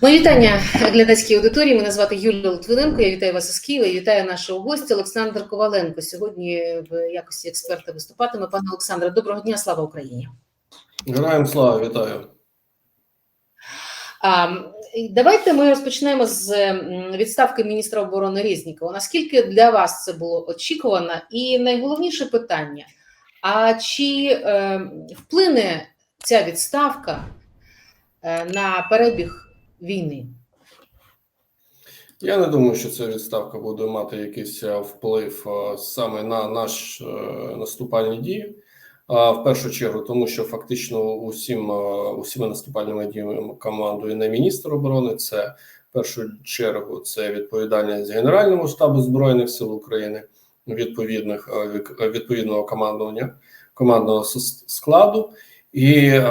Мої вітання глядацькій аудиторії. Мене звати Юлія Литвиненко. Я вітаю вас із Києва. і Вітаю нашого гостя Олександр Коваленко. Сьогодні в якості експерта виступатиме. Пане Олександре, доброго дня, слава Україні. Героям слава, вітаю. А, давайте ми розпочнемо з відставки міністра оборони Резнікова. Наскільки для вас це було очікувано? І найголовніше питання: а чи е, вплине ця відставка е, на перебіг війни? Я не думаю, що ця відставка буде мати якийсь е, вплив е, саме на наш е, наступальні дії. В першу чергу, тому що фактично усім усіма наступальними діями командує не міністр оборони, це в першу чергу це відповідальність Генеральному штабу збройних сил України, відповідних відповідного командування командного складу. І е,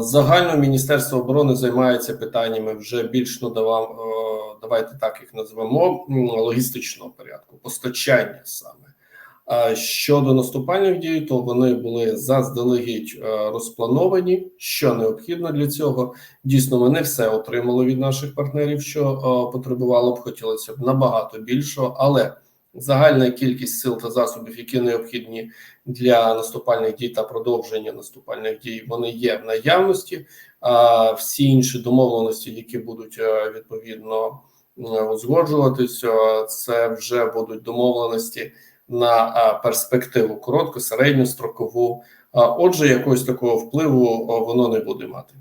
загально Міністерство оборони займається питаннями вже більш давам, е, давайте так їх назвемо логістичного порядку, постачання саме. А щодо наступальних дій, то вони були заздалегідь е, розплановані. Що необхідно для цього? Дійсно, ми не все отримали від наших партнерів, що е, потребувало б, хотілося б набагато більшого, але загальна кількість сил та засобів, які необхідні для наступальних дій та продовження наступальних дій, вони є в наявності. А всі інші домовленості, які будуть е, відповідно узгоджуватися, це вже будуть домовленості на е, перспективу коротку, середньострокову. Отже, якогось такого впливу воно не буде мати.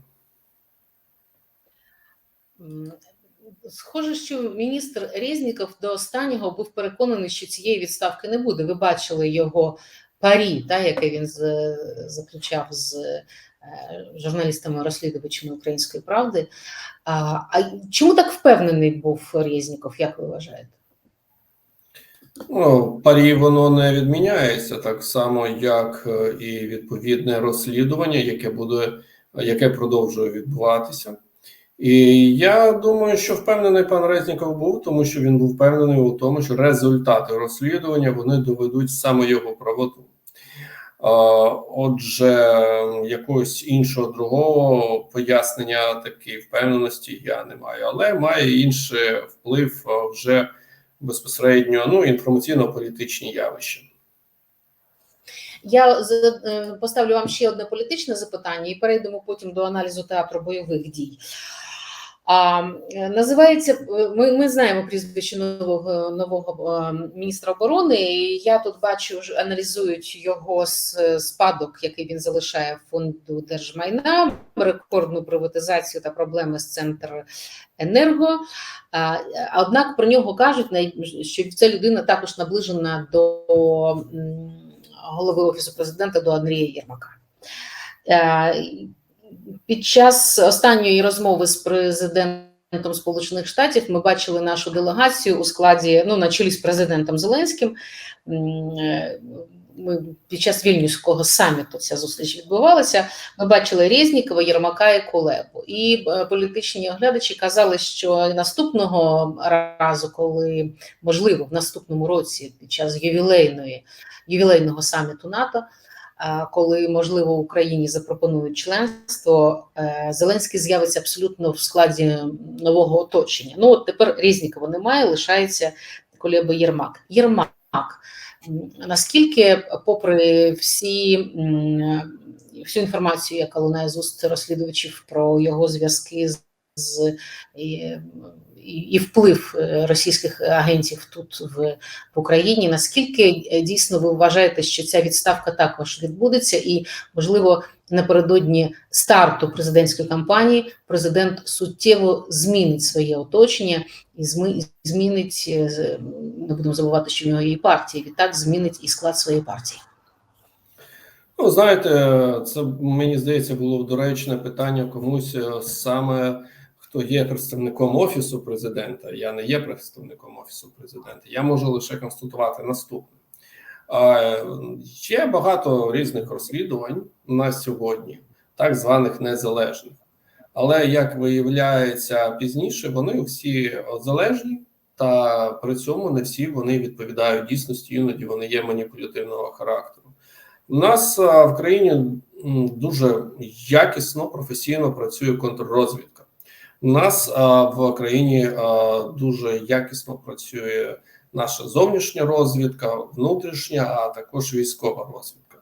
Схоже, що міністр Резніков до останнього був переконаний, що цієї відставки не буде. Ви бачили його парі, та, яке він з, заключав з е, журналістами-розслідувачами Української правди. А, чому так впевнений був Резніков, як ви вважаєте? Ну, парі воно не відміняється так само, як е, і відповідне розслідування, яке буде, яке продовжує відбуватися. І я думаю, що впевнений пан Резніков був, тому що він був впевнений у тому, що результати розслідування вони доведуть саме його правоту. Отже, якогось іншого другого пояснення такої впевненості я не маю, але має інший вплив вже безпосередньо ну, інформаційно-політичні явища. Я е, поставлю вам ще одне політичне запитання і перейдемо потім до аналізу театру бойових дій. А, е, називається е, ми, ми знаємо прізвище нового нового е, міністра оборони. і Я тут бачу, аналізують його спадок, який він залишає фонду держмайна, рекордну приватизацію та проблеми з центр енерго. Однак про нього кажуть, що ця людина також наближена до голови офісу президента до Андрія Єрмака. Під час останньої розмови з президентом Сполучених Штатів ми бачили нашу делегацію у складі, ну на чолі з президентом Зеленським. Е, Ми під час вільнюського саміту ця зустріч відбувалася. Ми бачили Резнікова, Єрмака і Кулебу. І е, політичні оглядачі казали, що наступного разу, коли можливо в наступному році, під час ювілейної ювілейного саміту НАТО, коли можливо Україні запропонують членство, е, Зеленський з'явиться абсолютно в складі нового оточення. Ну от тепер Резнікова немає, лишається Колєба Єрмак. Єрмак. Наскільки, попри всі всю інформацію, яка лунає з уст розслідувачів про його зв'язки з, з і, і, вплив е, російських агентів тут в, в Україні, наскільки е, дійсно ви вважаєте, що ця відставка також відбудеться, і можливо напередодні старту президентської кампанії президент суттєво змінить своє оточення і змінить е, не будемо забувати, що в нього є і партія, відтак змінить і склад своєї партії. Ну, знаєте, це мені здається було доречне питання комусь саме хто є представником офісу президента. Я не є представником офісу президента. Я можу лише констатувати наступне. Є багато різних розслідувань на сьогодні, так званих незалежних. Але як виявляється пізніше, вони всі залежні, та при цьому не всі вони відповідають дійсності, іноді вони є маніпулятивного характеру. У нас в країні дуже якісно, професійно працює контррозвідка. У нас а, в країні а, дуже якісно працює наша зовнішня розвідка, внутрішня, а також військова розвідка.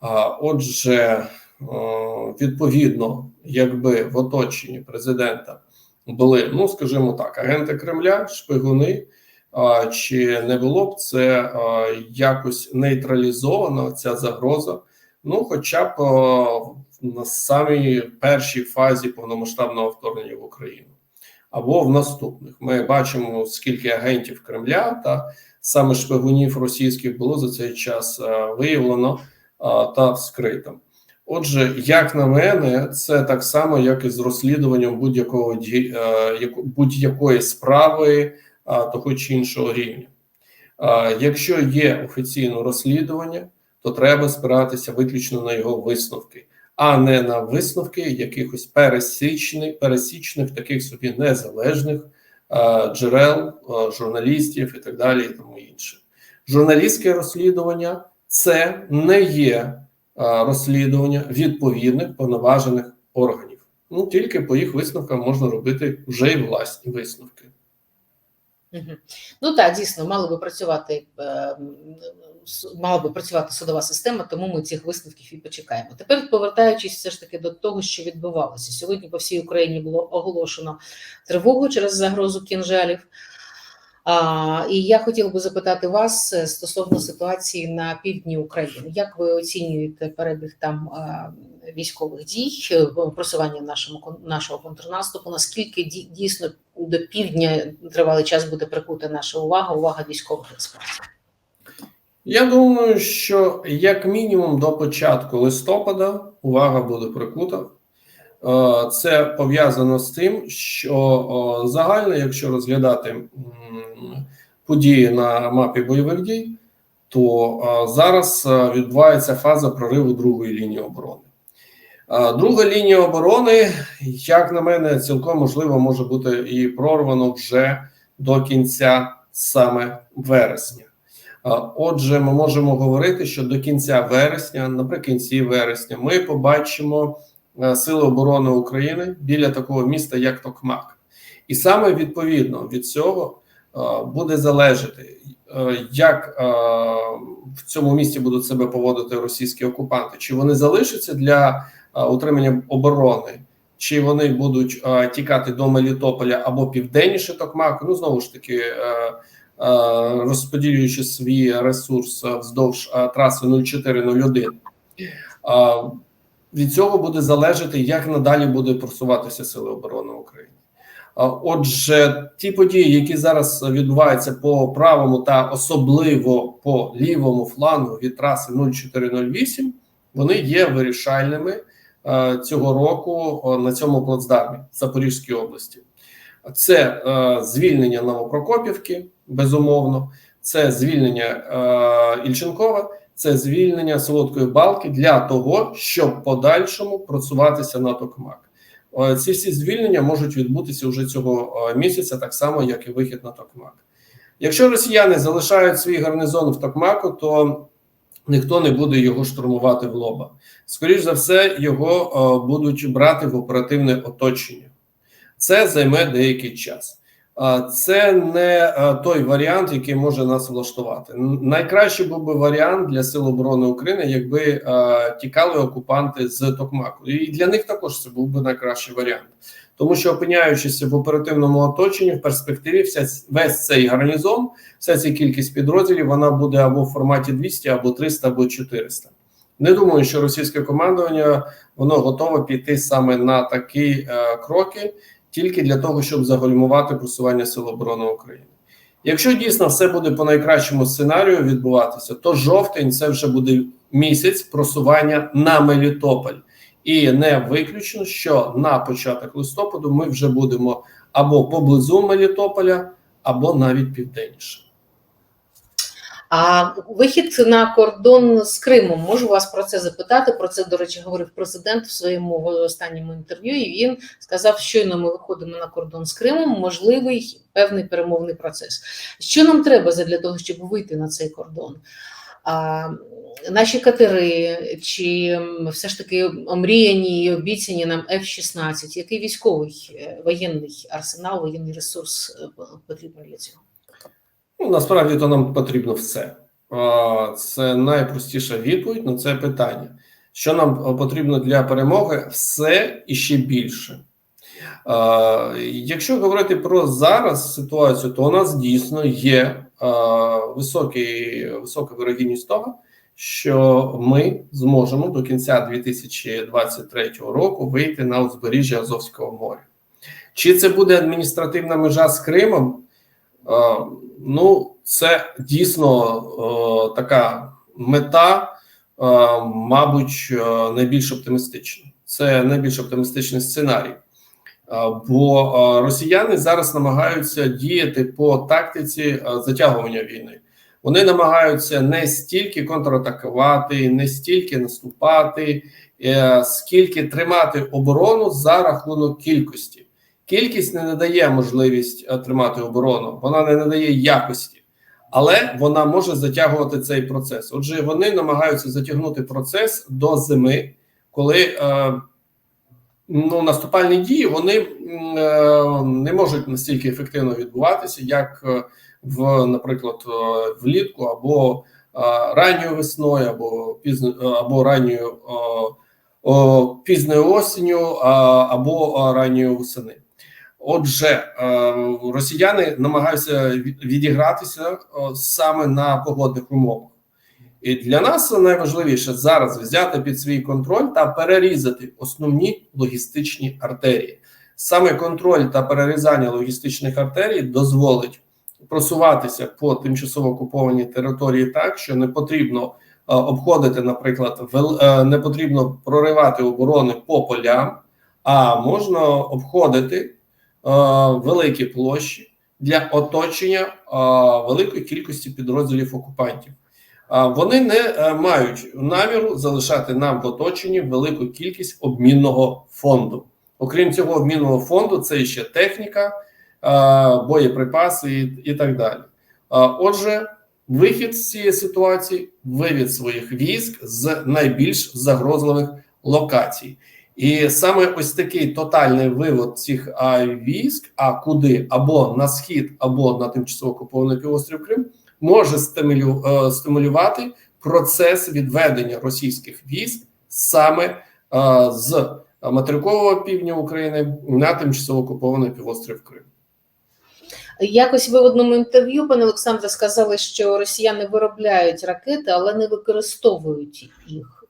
А, отже, о, відповідно, якби в оточенні президента були, ну скажімо так, агенти Кремля, шпигуни. а, Чи не було б це а, якось нейтралізовано ця загроза? Ну, хоча б а, на самій першій фазі повномасштабного вторгнення в Україну або в наступних. Ми бачимо, скільки агентів Кремля та саме шпигунів російських було за цей час виявлено та вскрито. Отже, як на мене, це так само, як і з розслідуванням будь-якого е, будь-якої справи того чи іншого рівня. Якщо є офіційне розслідування, то треба спиратися виключно на його висновки, а не на висновки якихось пересічних, пересічних таких собі незалежних а, джерел, а, журналістів і так далі, і тому інше. Журналістське розслідування це не є а, розслідування відповідних повноважених органів. Ну тільки по їх висновкам можна робити вже й власні висновки. Ну так, дійсно, мали би працювати е, мала би працювати судова система, тому ми цих висновків і почекаємо. Тепер повертаючись все ж таки до того, що відбувалося сьогодні. По всій Україні було оголошено тривогу через загрозу кінжалів. А, і я хотіла би запитати вас е, стосовно ситуації на півдні України. Як ви оцінюєте перебіг там а, військових дій, е, просування нашому нашого контрнаступу? Наскільки ді- дійсно до півдня тривалий час буде прикута наша увага, увага військових експертів? Я думаю, що як мінімум до початку листопада увага буде прикута. Е, Це пов'язано з тим, що загально, якщо розглядати події на мапі бойових дій, то е, зараз е, відбувається фаза прориву другої лінії оборони. Друга лінія оборони, як на мене, цілком можливо може бути і прорвано вже до кінця саме вересня. А, Отже, ми можемо говорити, що до кінця вересня, наприкінці вересня, ми побачимо е, Сили оборони України біля такого міста, як Токмак. І саме відповідно від цього е, буде залежати, е, як в цьому місті будуть себе поводити російські окупанти, чи вони залишаться для утримання оборони. Чи вони будуть е, тікати до Мелітополя або південніше Токмаку? Ну знову ж таки, розподілюючи свій ресурс е, вздовж е, траси 0401. Е, Від цього буде залежати, як надалі буде просуватися Сили оборони України. Е, Отже, ті події, які зараз відбуваються по правому та особливо по лівому флангу від траси 0408, вони є вирішальними е, цього року е, на цьому плацдармі Запорізькій області. Це е, звільнення Новопрокопівки, безумовно, це звільнення е, Ільченкова, це звільнення Солодкої Балки для того, щоб подальшому просуватися на Токмак. Е, ці всі звільнення можуть відбутися вже цього е, місяця, так само як і вихід на Токмак. Якщо росіяни залишають свій гарнизон в Токмаку, то ніхто не буде його штурмувати в лоба. Скоріше за все, його е, будуть брати в оперативне оточення. Це займе деякий час. Це не той варіант, який може нас влаштувати. Найкращий був би варіант для Сил оборони України, якби тікали окупанти з Токмаку. І для них також це був би найкращий варіант. Тому що, опиняючись в оперативному оточенні, в перспективі вся весь цей гарнізон, вся ця кількість підрозділів, вона буде або в форматі 200, або 300, або 400. Не думаю, що російське командування воно готове піти саме на такі е, кроки, тільки для того, щоб загальмувати просування Сил оборони України. Якщо дійсно все буде по найкращому сценарію відбуватися, то жовтень це вже буде місяць просування на Мелітополь. І не виключно, що на початок листопаду ми вже будемо або поблизу Мелітополя, або навіть південніше. А вихід на кордон з Кримом можу вас про це запитати. Про це, до речі, говорив президент в своєму останньому інтерв'ю. І він сказав, щойно ми виходимо на кордон з Кримом, можливий певний перемовний процес. Що нам треба для того, щоб вийти на цей кордон? А, наші катери, чи все ж таки омріяні і обіцяні нам F-16, який військовий е, воєнний арсенал, воєнний ресурс е, потрібен для цього? Ну, насправді то нам потрібно все. Це найпростіша відповідь на це питання. Що нам потрібно для перемоги? Все і ще більше. Якщо говорити про зараз ситуацію, то у нас дійсно є високий, висока вирогідність того, що ми зможемо до кінця 2023 року вийти на узбережжя Азовського моря. Чи це буде адміністративна межа з Кримом? Е, Ну, це дійсно е, така мета, е, мабуть, найбільш оптимістична. Це найбільш оптимістичний сценарій. Бо росіяни зараз намагаються діяти по тактиці затягування війни. Вони намагаються не стільки контратакувати, не стільки наступати, скільки тримати оборону за рахунок кількості. Кількість не надає можливість е, тримати оборону, вона не надає якості, але вона може затягувати цей процес. Отже, вони намагаються затягнути процес до зими, коли е, ну, наступальні дії вони е, не можуть настільки ефективно відбуватися, як е, в, наприклад, е, влітку або е, ранньою весною, або пізно або ранньою е, о, пізньою осінню, або ранньою восени. Отже, е, росіяни намагаються відігратися е, саме на погодних умовах. І для нас найважливіше зараз взяти під свій контроль та перерізати основні логістичні артерії. Саме контроль та перерізання логістичних артерій дозволить просуватися по тимчасово окупованій території так, що не потрібно е, обходити, наприклад, не потрібно проривати оборони по полям, а можна обходити великі площі для оточення е, великої кількості підрозділів окупантів. Вони не е, мають наміру залишати нам в оточенні велику кількість обмінного фонду. Окрім цього, обмінного фонду це ще техніка, е, боєприпаси і так далі. Отже, вихід з цієї ситуації вивід своїх військ з найбільш загрозливих локацій. І саме ось такий тотальний вивод цих військ, а куди або на схід, або на тимчасово окупований півострів Крим, може стимулю, е, стимулювати процес відведення російських військ саме е, з материкового півдня України на тимчасово окупований півострів Крим. Якось ви в одному інтерв'ю, пане Олександре, сказали, що росіяни виробляють ракети, але не використовують їх.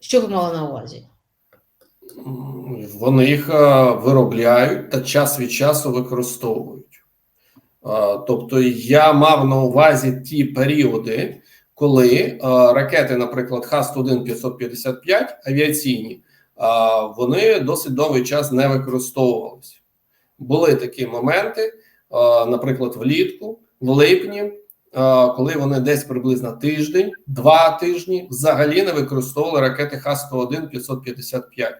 Що ви мали на увазі? Вони їх е, виробляють та час від часу використовують. Е, Тобто, я мав на увазі ті періоди, коли е, ракети, наприклад, Х-101 555 авіаційні, вони досить довгий час не використовувалися. Були такі моменти, наприклад, влітку, в липні, коли вони десь приблизно тиждень, два тижні взагалі не використовували ракети Х-101 555.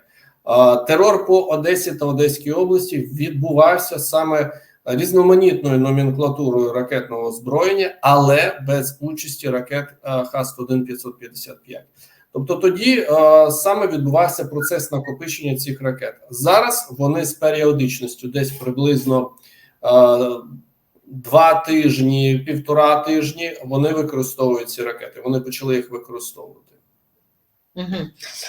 Е, Терор по Одесі та Одеській області відбувався саме різноманітною номенклатурою ракетного озброєння, але без участі ракет е, Х-101 555. Тобто тоді е, саме відбувався процес накопичення цих ракет. Зараз вони з періодичністю десь приблизно е, два тижні, півтора тижні вони використовують ці ракети. Вони почали їх використовувати. Угу.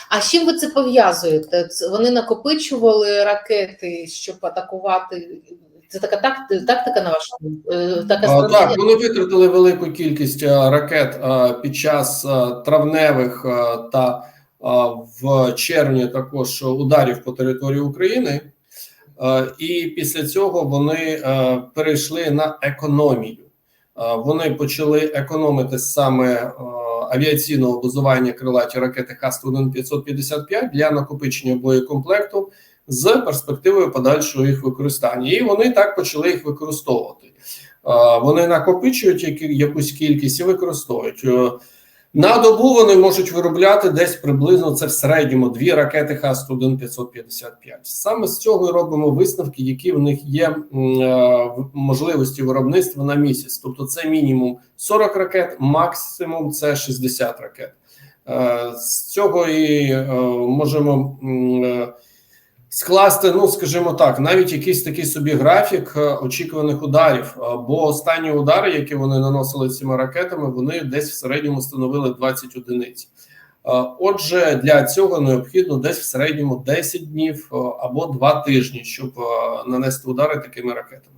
А з чим ви це пов'язуєте? Вони накопичували ракети, щоб атакувати. Це така так- тактика на вашу? Е, така А. Так, вони витратили велику кількість а, ракет а, під час а, травневих а, та а, в червні також ударів по території України, і після цього вони перейшли на економію. Вони почали економити саме авіаційного базування крилаті ракети Х-101 555 для накопичення боєкомплекту з перспективою подальшого їх використання, і вони так почали їх використовувати. Е, Вони накопичують якусь кількість і використовують. На добу вони можуть виробляти десь приблизно це в середньому дві ракети Х-101 555. Саме з цього і робимо висновки, які в них є е, можливості виробництва на місяць. Тобто, це мінімум 40 ракет, максимум це 60 ракет. Е, З цього і е, можемо скласти, ну скажімо так, навіть якийсь такий собі графік е, очікуваних ударів. Е, Бо останні удари, які вони наносили цими ракетами, вони десь в середньому становили 20 одиниць. Е, Отже, для цього необхідно десь в середньому 10 днів або 2 тижні, щоб нанести удари такими ракетами.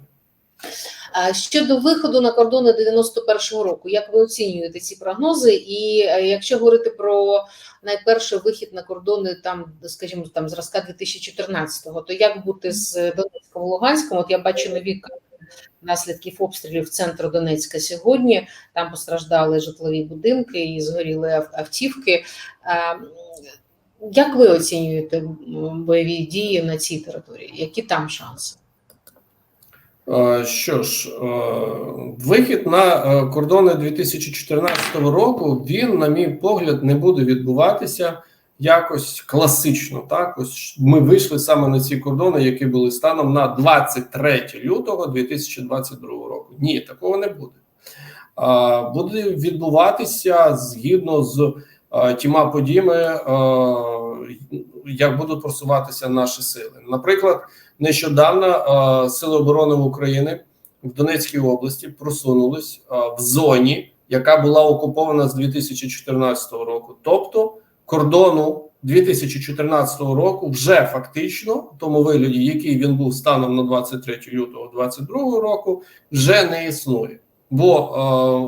Щодо виходу на кордони 91-го року, як ви оцінюєте ці прогнози? І е, якщо говорити про найперший вихід на кордони, там, скажімо, там зразка 2014-го, то як бути з Донецьком Луганськом? От я бачу нові наслідків обстрілів центру Донецька сьогодні. Там постраждали житлові будинки і згоріли автівки. Як ви оцінюєте бойові дії на цій території? Які там шанси? Е, Що ж, е, вихід на е, кордони 2014 року він, на мій погляд, не буде відбуватися якось класично. Так, ось ми вийшли саме на ці кордони, які були станом на 23 лютого 2022 року. Ні, такого не буде. Буде відбуватися згідно з тіма подіями, як будуть просуватися наші сили. Наприклад. Нещодавно Сили оборони України в Донецькій області просунулись в зоні, яка була окупована з 2014 року. Тобто кордону 2014 року вже фактично в тому вигляді, який він був станом на 23 лютого 2022 року, вже не існує. Бо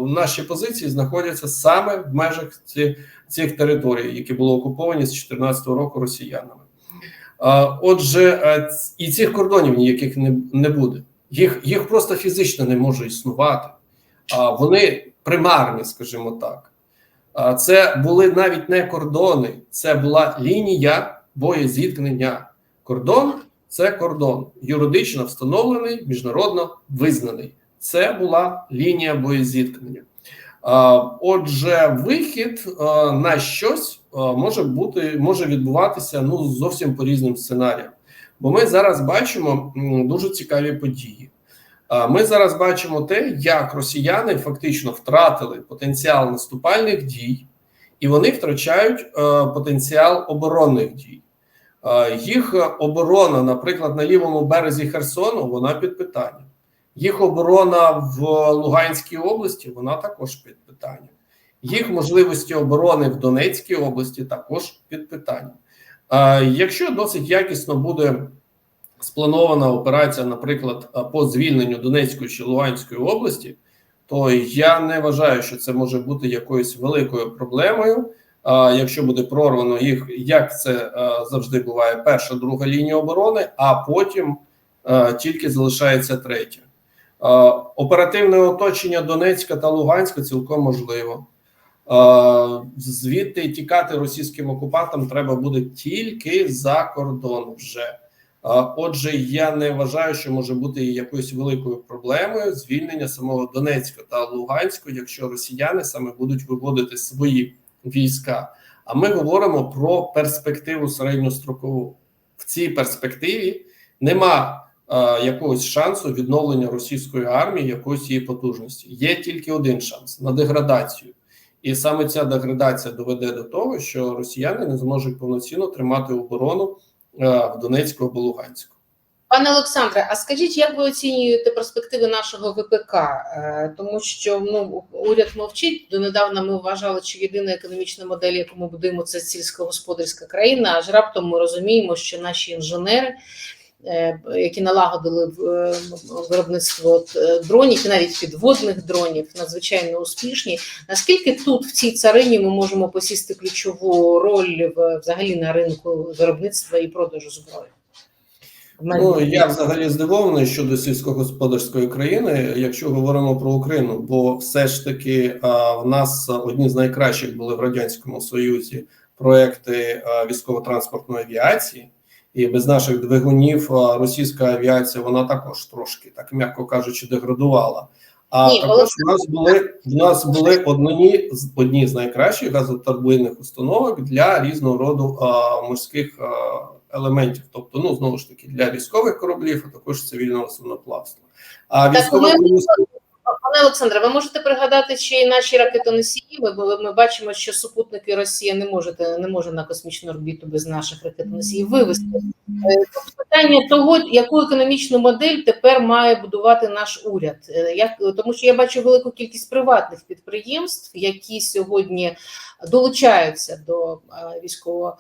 е, наші позиції знаходяться саме в межах ці, цих територій, які були окуповані з 2014 року росіянами. Отже, е, і цих кордонів ніяких не, буде. Їх, їх просто фізично не може існувати. Вони примарні, скажімо так. Це були навіть не кордони, це була лінія боєзіткнення. Кордон це кордон, юридично встановлений, міжнародно визнаний. Це була лінія боєзіткнення. Отже, вихід на щось може бути, може відбуватися ну зовсім по різним сценаріям. Бо ми зараз бачимо дуже цікаві події. Ми зараз бачимо те, як росіяни фактично втратили потенціал наступальних дій, і вони втрачають е, потенціал оборонних дій. Е, Їх оборона, наприклад, на лівому березі Херсону, вона під питанням. Їх оборона в Луганській області, вона також під питанням. Їх можливості оборони в Донецькій області також під питанням. Якщо досить якісно буде спланована операція, наприклад, по звільненню Донецької чи Луганської області, то я не вважаю, що це може бути якоюсь великою проблемою. Якщо буде прорвано їх, як це завжди буває, перша, друга лінія оборони, а потім тільки залишається третя. Оперативне оточення Донецька та Луганська цілком можливо. Е, Звідти тікати російським окупантам треба буде тільки за кордон вже. Отже, я не вважаю, що може бути якоюсь великою проблемою звільнення самого Донецька та Луганська, якщо росіяни саме будуть виводити свої війська. А ми говоримо про перспективу середньострокову. В цій перспективі нема а, якогось шансу відновлення російської армії, якоїсь її потужності. Є тільки один шанс на деградацію. І саме ця деградація доведе до того, що росіяни не зможуть повноцінно тримати оборону е, в Донецьку або Луганську. Пане Олександре, а скажіть, як ви оцінюєте перспективи нашого ВПК? Е, Тому що ну уряд мовчить. Донедавна ми вважали, що єдина економічна модель, яку ми будуємо, це сільськогосподарська країна. Аж раптом ми розуміємо, що наші інженери, які налагодили е, виробництво е, дронів і навіть підводних дронів, надзвичайно успішні. Наскільки тут в цій царині ми можемо посісти ключову роль взагалі на ринку виробництва і продажу зброї? Ну я взагалі здивований щодо сільськогосподарської країни, якщо говоримо про Україну, бо все ж таки а, в нас одні з найкращих були в радянському союзі проекти військово-транспортної авіації, і без наших двигунів російська авіація вона також трошки, так м'яко кажучи, деградувала. А Ні, також у нас були в нас були одні з одні з найкращих газотурбинних установок для різного роду а, морських а, елементів, тобто, ну знову ж таки, для військових кораблів, а також цивільного судноплавства. А Так, військове ми- промислове- Пане Олександре, ви можете пригадати, чи наші ракетоносії? Ми, ми, бачимо, що супутники Росія не може не може на космічну орбіту без наших ракетоносіїв вивести. Е, Тут питання того, яку економічну модель тепер має будувати наш уряд. Е, Як тому, що я бачу велику кількість приватних підприємств, які сьогодні долучаються до е, військового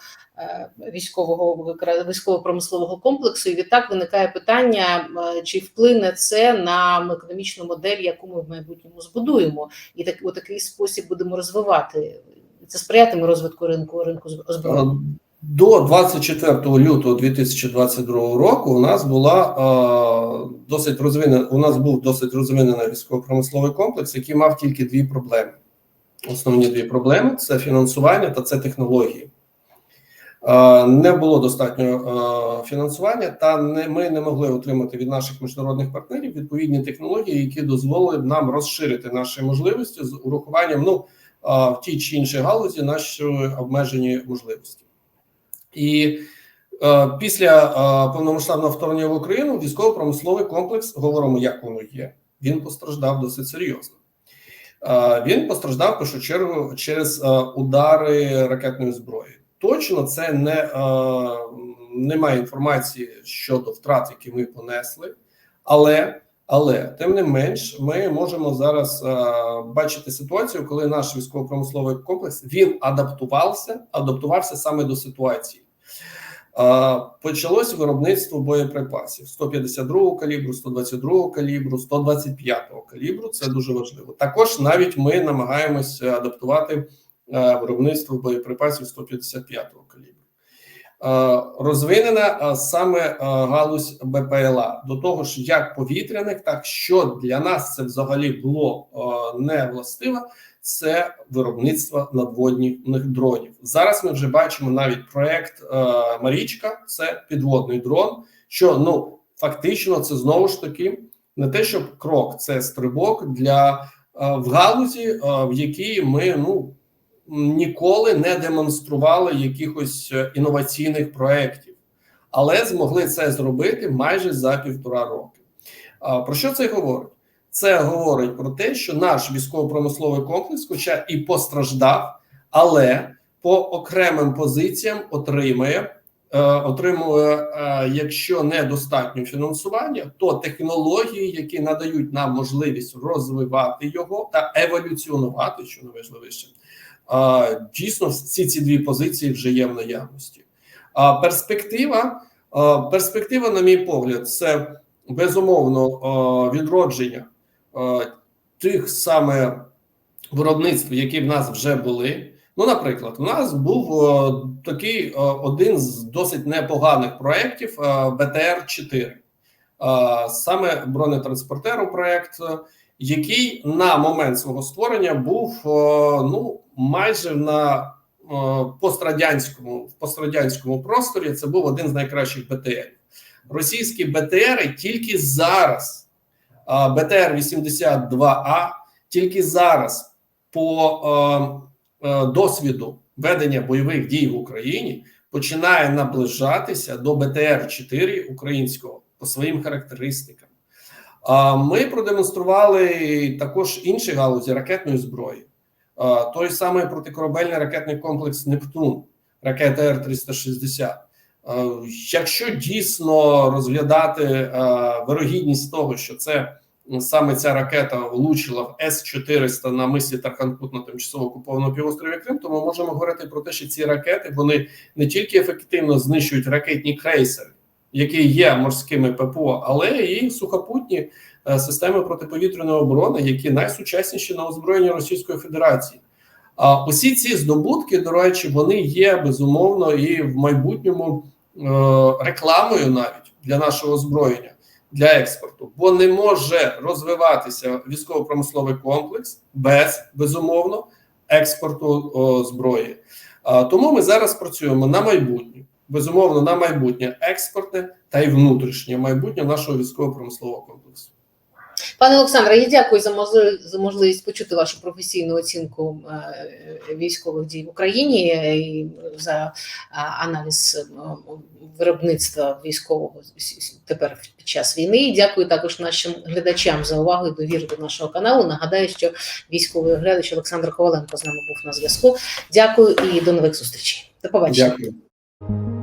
військового військово-промислового комплексу, і відтак виникає питання, чи вплине це на економічну модель, яку ми в майбутньому збудуємо, і так у такий спосіб будемо розвивати. Це сприятиме розвитку ринку ринку озброєння. Е, До 24 лютого 2022 року у нас була е, досить розвинена. У нас був досить розвинений військово-промисловий комплекс, який мав тільки дві проблеми. Основні дві проблеми це фінансування та це технології. Е, не було достатньо е, фінансування, та не, ми не могли отримати від наших міжнародних партнерів відповідні технології, які дозволили б нам розширити наші можливості з урахуванням ну, е, в тій чи іншій галузі наші обмежені можливості. І після повномасштабного вторгнення в Україну військово-промисловий комплекс, говоримо, як воно є, він постраждав досить серйозно. Він постраждав в першу чергу через удари ракетної зброї. Точно це не е, немає інформації щодо втрат, які ми понесли, але але тим не менш, ми можемо зараз е, бачити ситуацію, коли наш військово-промисловий комплекс він адаптувався, адаптувався саме до ситуації. Е, почалось виробництво боєприпасів 152 калібру, 122 калібру, 125 калібру. Це дуже важливо. Також навіть ми намагаємося адаптувати виробництво боєприпасів 155-го калібру. Е, розвинена е, саме е, галузь БПЛА до того ж, як повітряних, так що для нас це взагалі було е, не властиво, це виробництво надводних дронів. Зараз ми вже бачимо навіть проект е, Марічка, це підводний дрон. Що ну фактично це знову ж таки не те, щоб крок, це стрибок для е, в галузі, е, в якій ми ну ніколи не демонстрували якихось е, інноваційних проєктів, але змогли це зробити майже за півтора роки. Про що це говорить? Це говорить про те, що наш військово-промисловий комплекс, хоча і постраждав, але по окремим позиціям отримує. е, Отримує, е, якщо недостатньо фінансування, то технології, які надають нам можливість розвивати його та еволюціонувати, що найважливіше, а, дійсно всі ці дві позиції вже є в наявності. А перспектива, а, перспектива, на мій погляд, це безумовно а, відродження а, тих саме виробництв, які в нас вже були. Ну, наприклад, у нас був а, такий а, один з досить непоганих проєктів БТР 4 саме бронетранспортеру проєкт, який на момент свого створення був ну майже на пострадянському в пострадянському просторі. Це був один з найкращих БТР. Російські БТРи тільки зараз, БТР 82А, тільки зараз по досвіду ведення бойових дій в Україні починає наближатися до БТР 4 українського по своїм характеристикам. Ми продемонстрували також інші галузі ракетної зброї. Той самий протикорабельний ракетний комплекс Нептун, ракета Р-360. Якщо дійсно розглядати вирогідність того, що це саме ця ракета влучила в С-400 на мисі Тарханкут на тимчасово окупованому півострові Крим, то ми можемо говорити про те, що ці ракети вони не тільки ефективно знищують ракетні крейсери, які є морськими ППО, але і сухопутні системи протиповітряної оборони, які найсучасніші на озброєнні Російської Федерації. А усі ці здобутки, до речі, вони є безумовно і в майбутньому е, рекламою навіть для нашого озброєння для експорту, бо не може розвиватися військово-промисловий комплекс без безумовно експорту о, зброї. А, тому ми зараз працюємо на майбутнє, безумовно, на майбутнє експортне та й внутрішнє майбутнє нашого військово-промислового комплексу. Пане Олександре, я дякую за можливість, за можливість почути вашу професійну оцінку е, військових дій в Україні е, і за аналіз е, виробництва військового тепер під час війни. І Дякую також нашим глядачам за увагу і довіру до нашого каналу. Нагадаю, що військовий оглядач Олександр Коваленко з нами був на зв'язку. Дякую і до нових зустрічей. До побачення. Дякую.